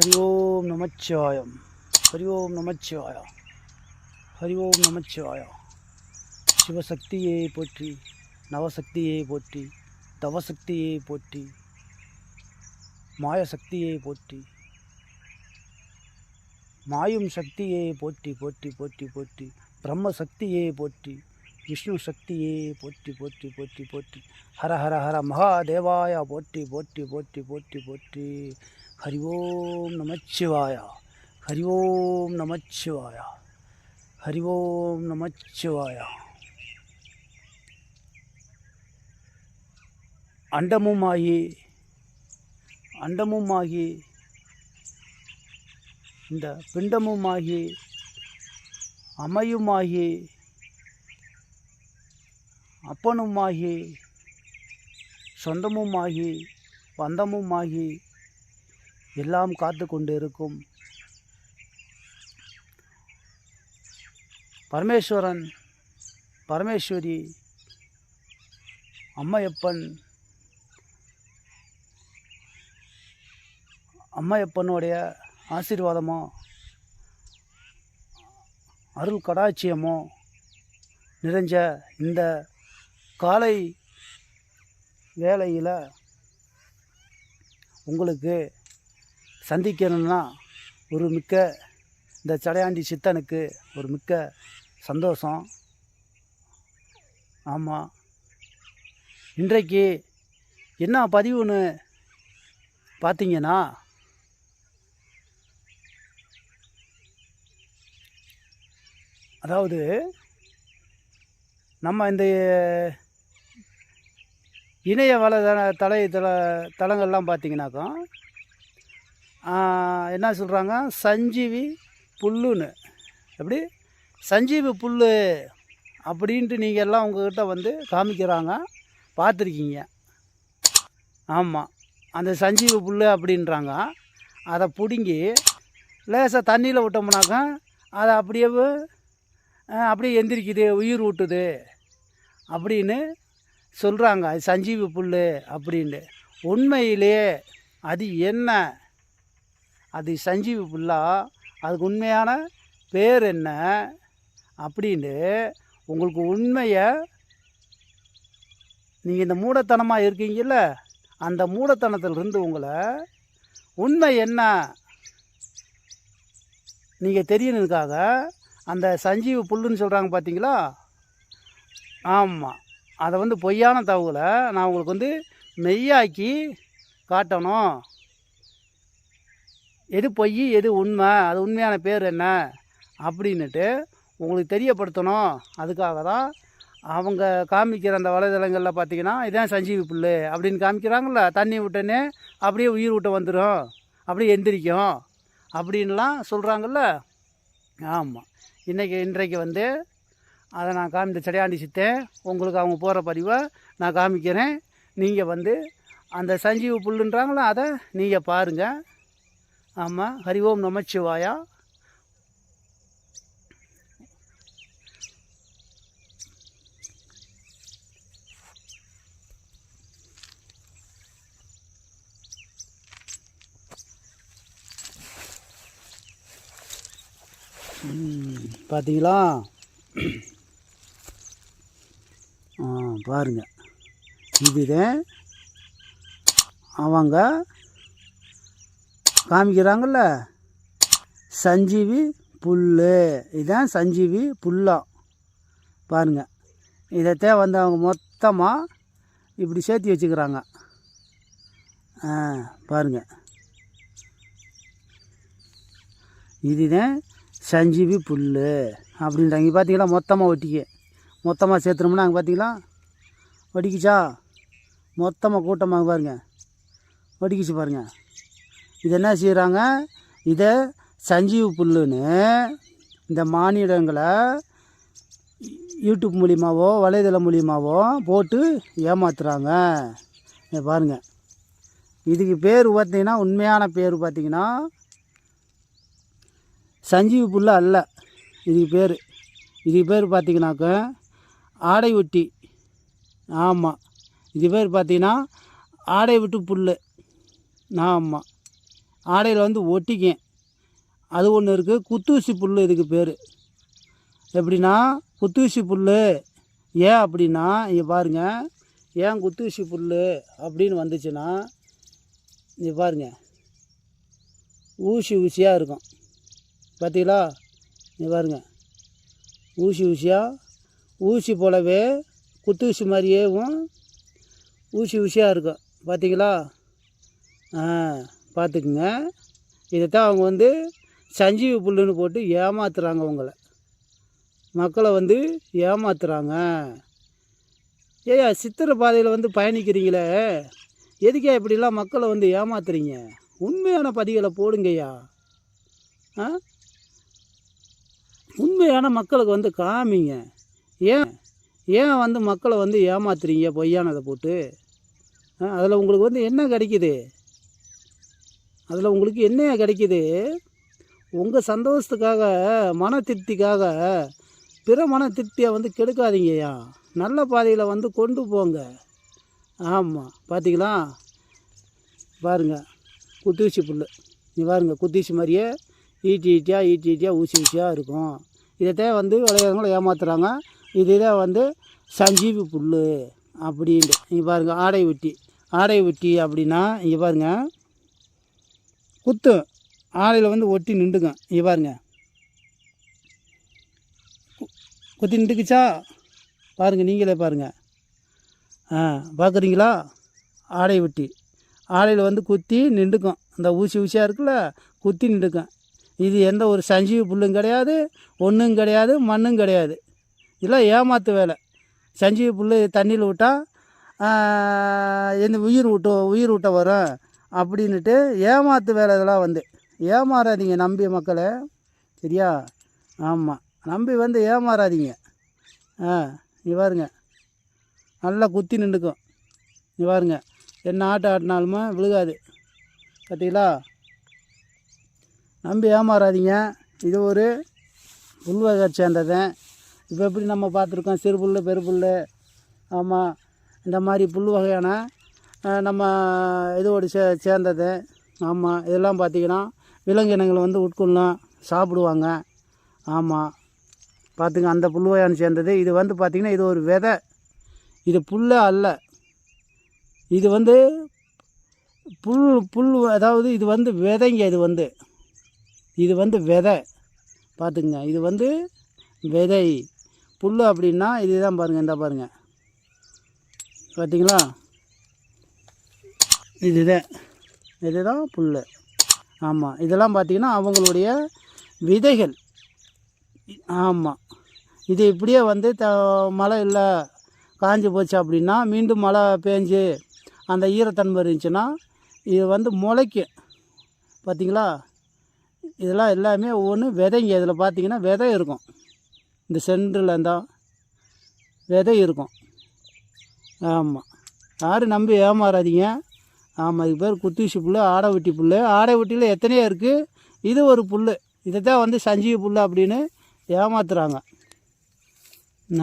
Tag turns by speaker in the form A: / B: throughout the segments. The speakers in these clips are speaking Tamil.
A: हरिओम नम शिवाय। हरिओम नम शिवाय। हरिओम नम शिवाय। शिवशक्ति पोटी पोट्री नवशक्ति ये पोट्री तवशक्ति पोटी पोट्री माया शक्ति ये पोट्री मायुम शक्ति ये पोट्री पोट्री पोट्री ब्रह्म शक्ति पोटी विष्णु शक्ति पोटी पोटी पोटी पोटी हर हर हर महादेवाय पोटी पोटी पोटी पोटी पोटी ஹரி ஓம் நமச்சிவாயா ஹரி ஓம் நமச்சிவாயா ஹரி ஓம் நமச்சிவாயா அண்டமுமாகி அண்டமுமாகி இந்த பிண்டமுமாகி அமையுமாகி அப்பனுமாகி சொந்தமுமாகி பந்தமுமாகி எல்லாம் காத்து கொண்டு இருக்கும் பரமேஸ்வரன் பரமேஸ்வரி அம்மையப்பன் அம்மையப்பனுடைய ஆசீர்வாதமோ அருள் கடாட்சியமோ நிறைஞ்ச இந்த காலை வேளையில் உங்களுக்கு சந்திக்கணும்னா ஒரு மிக்க இந்த சடையாண்டி சித்தனுக்கு ஒரு மிக்க சந்தோஷம். ஆமாம் இன்றைக்கு என்ன பதிவுன்னு பார்த்தீங்கன்னா அதாவது நம்ம இந்த இணைய வலை தலை தள தளங்கள்லாம் பார்த்தீங்கன்னாக்கா என்ன சொல்கிறாங்க சஞ்சீவி புல்லுன்னு. எப்படி? சஞ்சீவி புல் அப்படின்ட்டு நீங்கள் எல்லாம் உங்கள்கிட்ட வந்து காமிக்கிறாங்க. பார்த்துருக்கீங்க. ஆமாம் அந்த சஞ்சீவி புல் அப்படின்றாங்க. அதை பிடுங்கி லேசாக தண்ணியில் விட்டோம்னாக்கா அதை அப்படியே அப்படியே எந்திரிக்குது உயிர் ஊட்டுது அப்படின்னு சொல்கிறாங்க அது சஞ்சீவி புல் அப்படின்னு. உண்மையிலே அது என்ன அது சஞ்சீவி புல்லா அதுக்கு உண்மையான பேர் என்ன அப்படின்னு உங்களுக்கு உண்மையை நீங்கள் இந்த மூடத்தனமாக இருக்கீங்கல்ல அந்த மூடத்தனத்திலிருந்து உங்களை உண்மை என்ன நீங்கள் தெரியணுக்காக அந்த சஞ்சீவி புல்லுன்னு சொல்கிறாங்க பார்த்தீங்களா ஆமாம் அதை வந்து பொய்யான தகவலை நான் உங்களுக்கு வந்து மெய்யாக்கி காட்டணும். எது பொய் எது உண்மை அது உண்மையான பேர் என்ன அப்படின்னுட்டு உங்களுக்கு தெரியப்படுத்தணும். அதுக்காக தான் அவங்க காமிக்கிற அந்த வலைதளங்களில் பார்த்தீங்கன்னா இதான் சஞ்சீவி புல் அப்படின்னு காமிக்கிறாங்கள தண்ணி விட்டோன்னே அப்படியே உயிர் விட்டு வந்துடும் அப்படியே எந்திரிக்கும் அப்படின்லாம் சொல்கிறாங்கல்ல ஆமாம் இன்றைக்கி இன்றைக்கு வந்து அதை நான் காமி செடையாண்டி சித்தேன் உங்களுக்கு அவங்க போகிற பதிவை நான் காமிக்கிறேன். நீங்கள் வந்து அந்த சஞ்சீவி புல்லுன்றாங்களோ அதை நீங்கள் பாருங்கள் ஆமாம் ஹரி ஓம் நமச்சிவாயா? பார்த்தீங்களா ஆ பாருங்க. இதுதான் அவங்க காமிக்கிறாங்கல்ல? சஞ்சீவி புல் இதுதான் சஞ்சீவி புல்லம் பாருங்க. இதைத்தே வந்து அவங்க மொத்தமாக இப்படி சேர்த்து வச்சுக்கிறாங்க. ஆ பாருங்க. இதுதான் சஞ்சீவி புல் அப்படின்றாங்க. பார்த்தீங்களா? மொத்தமாக ஒட்டிக்க. மொத்தமாக சேர்த்துனோம்னா அங்கே பார்த்தீங்களா? ஒட்டிக்கிச்சா? மொத்தமாக கூட்டமாக பாருங்கள் ஒட்டிக்கிச்சு பாருங்கள் இது என்ன செய்கிறாங்க இதை சஞ்சீவி புல்லுன்னு இந்த மானிடங்களை யூடியூப் மூலியமாகவோ வலைதளம் மூலியமாகவோ போட்டு ஏமாத்துறாங்க. பாருங்கள் இதுக்கு பேர் பார்த்திங்கன்னா உண்மையான பேர் பார்த்திங்கன்னா சஞ்சீவி புல்லு அல்ல. இதுக்கு பேர். இதுக்கு பேர் பார்த்திங்கனாக்க ஆடை ஒட்டி. ஆமாம் இது பேர் பார்த்தீங்கன்னா ஆடை விட்டு புல் ஆமாம் ஆடையில் வந்து ஒட்டிக்கும். அது ஒன்று இருக்குது குத்தூசி புல் இதுக்கு பேர். எப்படின்னா குத்தூசி புல் ஏன் அப்படின்னா இங்கே பாருங்கள் ஏன் குத்தூசி புல் அப்படின்னு வந்துச்சுன்னா இங்கே பாருங்கள் ஊசி ஊசியாக இருக்கும். பார்த்தீங்களா இங்கே பாருங்கள் ஊசி ஊசியாக ஊசி போலவே குத்தூசி மாதிரியேவும் ஊசி ஊசியாக இருக்கும். பார்த்தீங்களா ஆ. பார்த்துக்குங்க. இதைத்தான் அவங்க வந்து சஞ்சீவி புல்லுன்னு போட்டு ஏமாத்துறாங்க உங்களை மக்களை வந்து ஏமாத்துறாங்க. ஏய்யா சித்திர பாதையில் வந்து பயணிக்கிறீங்களே. எதுக்கே இப்படிலாம் மக்களை வந்து ஏமாத்துறீங்க? உண்மையான பதிகளை போடுங்கய்யா. ஆ? உண்மையான மக்களுக்கு வந்து காமிங்க. ஏன் ஏன் வந்து மக்களை வந்து ஏமாத்துறீங்க பொய்யானதை போட்டு? அதில் உங்களுக்கு வந்து என்ன கிடைக்கிது? அதில் உங்களுக்கு என்ன கிடைக்கிது? உங்கள் சந்தோஷத்துக்காக மன திருப்திக்காக பிற மன திருப்தியை வந்து கெடுக்காதீங்கய்யா நல்ல பாதையில் வந்து கொண்டு போங்க. ஆமாம் பார்த்தீங்களா பாருங்க குத்தூசி புல் நீ பாருங்க குத்தூசி மாதிரியே ஈட்டி ஈட்டியாக ஈட்டி ஈட்டியாக ஊசி ஊசியாக இருக்கும். இதைத்தான் வந்து விளையாடுறவங்கள ஏமாத்துறாங்க. இதுதான் வந்து சஞ்சீவி புல் அப்படின்ட்டு. இங்கே பாருங்கள் ஆடை வெட்டி ஆடை வெட்டி அப்படின்னா இங்கே பாருங்கள் குத்தும் ஆலையில் வந்து ஒட்டி நின்றுக்கும். இங்கே பாருங்க. குத்தி நின்றுக்குச்சா? பாருங்கள் நீங்களே பாருங்கள் ஆ பார்க்குறீங்களா ஆடை வெட்டி. ஆடையில் வந்து குத்தி நின்றுக்கும். இந்த ஊசி ஊசியாக இருக்குல்ல குத்தி நின்றுக்கும். இது எந்த ஒரு சஞ்சீவி புல்லும் கிடையாது ஒன்றும் கிடையாது மண்ணும் கிடையாது. இதெல்லாம் ஏமாத்து வேலை. சஞ்சீவி புல் தண்ணியில் விட்டால் எந்த உயிர் விட்டு உயிர் விட்ட வரும். அப்படின்ட்டு ஏமாத்து வேலை இதெல்லாம் வந்து. ஏமாறாதீங்க நம்பி மக்களை. சரியா? ஆமாம் நம்பி வந்து ஏமாறாதீங்க. ஆ நீ பாருங்க. நல்லா குத்தி நின்றுக்கும். நீ பாருங்க. என்ன ஆட்டம் ஆட்டினாலுமே விழுகாது. பார்த்தீங்களா நம்பி ஏமாறாதீங்க. இது ஒரு புல்வகை சேர்ந்தது. இப்போ எப்படி நம்ம பார்த்துருக்கோம். சிறு புல் பெரு ஆமாம் இந்த மாதிரி புல் வகையான நம்ம இதோடு சே சேர்ந்தது. ஆமாம் இதெல்லாம் பார்த்திங்கன்னா விலங்கினங்கள் வந்து உட்கொள்ளும் சாப்பிடுவாங்க. ஆமாம் பார்த்துங்க அந்த புல்வையான் சேர்ந்தது. இது வந்து பார்த்திங்கன்னா இது ஒரு விதை. இது புல்ல அல்ல. இது வந்து புல் புல் அதாவது இது வந்து விதைங்க இது வந்து. இது வந்து விதை. பார்த்துக்குங்க இது வந்து விதை. புல் அப்படின்னா இதுதான் பாருங்கள் இந்த பாருங்கள் பார்த்தீங்களா இதுதான். இதுதான் புல். ஆமாம் இதெல்லாம் பார்த்தீங்கன்னா அவங்களுடைய விதைகள். ஆமாம் இது இப்படியே வந்து த மழை இல்லை காஞ்சி போச்சு அப்படின்னா மீண்டும் மழை பேஞ்சு அந்த ஈரத்தன்மை இருந்துச்சுன்னா இது வந்து முளைக்கும். பார்த்திங்களா இதெல்லாம் எல்லாமே ஒவ்வொன்று விதைங்க. இதில் பார்த்தீங்கன்னா விதை இருக்கும். இந்த சென்டரில் இருந்தால் விதை இருக்கும். ஆமாம் யாரும் நம்பி ஏமாறாதீங்க. ஆமாம் இது பேர் குத்தூசி புல் ஆடை வெட்டி புல் ஆடை வெட்டியில் எத்தனையோ இருக்குது இது ஒரு புல் இதை தான் வந்து சஞ்சீவி புல் அப்படின்னு ஏமாத்துறாங்க.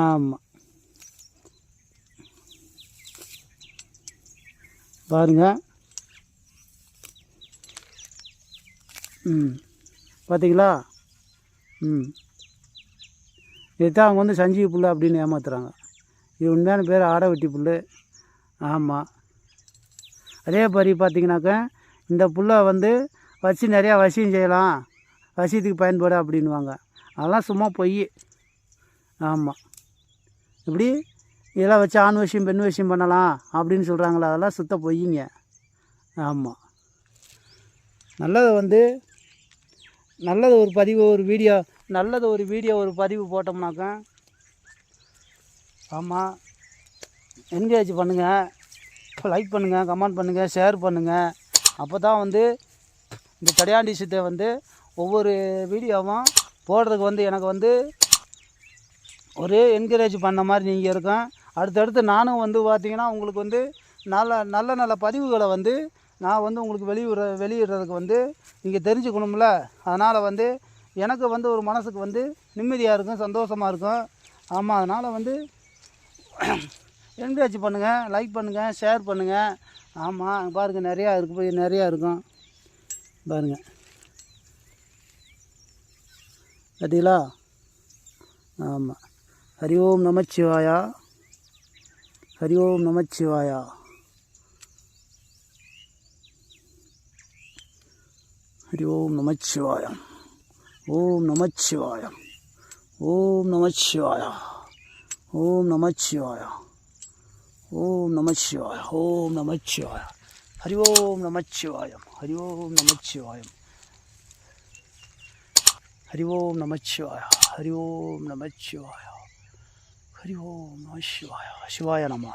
A: ஆமாம் பாருங்க. ம். பார்த்தீங்களா ம். இதுதான் அவங்க வந்து சஞ்சீவி புல் அப்படின்னு ஏமாத்துறாங்க. இது உண்மையான பேர் ஆடை வெட்டி புல் ஆமாம் அதே மாதிரி பார்த்தீங்கன்னாக்க இந்த புல்லை வந்து வச்சு நிறையா வசியம் செய்யலாம். வசியத்துக்கு பயன்படு அப்படின்வாங்க அதெல்லாம் சும்மா பொய். ஆமாம் இப்படி இதெல்லாம் வச்சு ஆண் விஷயம் பெண் விஷயம் பண்ணலாம் அப்படின்னு சொல்கிறாங்களா அதெல்லாம் சுத்த பொய்யுங்க ஆமாம் நல்லதை வந்து நல்லது ஒரு பதிவு ஒரு வீடியோ நல்லது ஒரு வீடியோ ஒரு பதிவு போட்டோம்னாக்கா ஆமாம் என்கரேஜ் பண்ணுங்கள் லைக் பண்ணுங்கள் கமெண்ட் பண்ணுங்கள் ஷேர் பண்ணுங்கள் அப்போ தான் வந்து இந்த தடையாண்டி சித்தை வந்து ஒவ்வொரு வீடியோவும் போடுறதுக்கு வந்து எனக்கு வந்து ஒரு என்கரேஜ் பண்ண மாதிரி நீங்கள் இருக்கும் அடுத்தடுத்து நானும் வந்து பார்த்திங்கன்னா உங்களுக்கு வந்து நல்ல நல்ல நல்ல பதிவுகளை வந்து நான் வந்து உங்களுக்கு வெளியிடுற வெளியிடுறதுக்கு வந்து நீங்கள் தெரிஞ்சுக்கணும்ல. அதனால் வந்து எனக்கு வந்து ஒரு மனசுக்கு வந்து நிம்மதியாக இருக்கும் சந்தோஷமாக இருக்கும். ஆமாம் அதனால் வந்து என்கரேஜ் பண்ணுங்கள் லைக் பண்ணுங்கள் ஷேர் பண்ணுங்கள் ஆமாம் பாருங்கள் நிறையா இருக்கு போய் நிறையா இருக்கும். பாருங்கள் பார்த்தீங்களா? ஆமாம் ஹரி ஓம் நமச்சிவாயா ஹரி ஓம் நமச்சிவாயா ஹரி ஓம் நமச்சிவாய ஓம் நமச்சிவாய ஓம் நமச்சிவாயா ஓம் நமச்சிவாயா ஓம் நமச்சிவாய ஓம் நமச்சிவாய ஹரி ஓம் நமச்சிவாயம் ஹரி ஓம் நமச்சிவாயம் ஹரி ஓம் நமச்சிவாய ஹரி ஓம் நமச்சிவாய ஹரி ஓம் நம சிவாய சிவாய நம